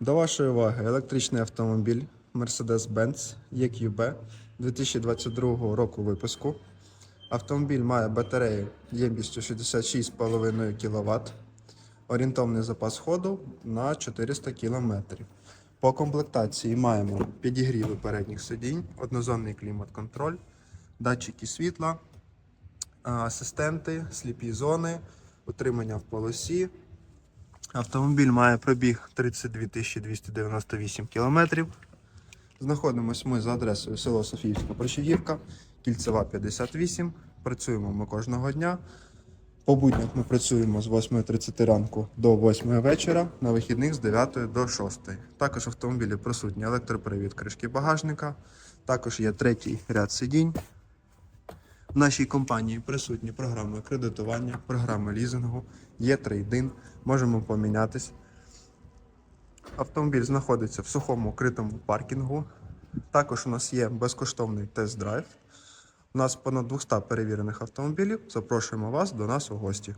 До вашої уваги електричний автомобіль Mercedes-Benz EQB 2022 року випуску. Автомобіль має батарею ємністю 66,5 кВт, орієнтовний запас ходу на 400 км. По комплектації маємо підігріви передніх сидінь, однозонний клімат-контроль, датчики світла, асистенти, сліпі зони, утримання в полосі, Автомобіль має пробіг 32 298 км. Знаходимося ми за адресою село Софіївська Прощагівка, Кільцева 58. Працюємо ми кожного дня. По буднях ми працюємо з 8.30 ранку до 8 вечора, на вихідних з 9 до 6. Також в автомобілі присутній електропривід кришки багажника. Також є третій ряд сидінь. Нашій компанії присутні програми кредитування, програми лізингу, є трейдин, можемо помінятись. Автомобіль знаходиться в сухому критому паркінгу. Також у нас є безкоштовний тест-драйв. У нас понад 200 перевірених автомобілів. Запрошуємо вас до нас у гості.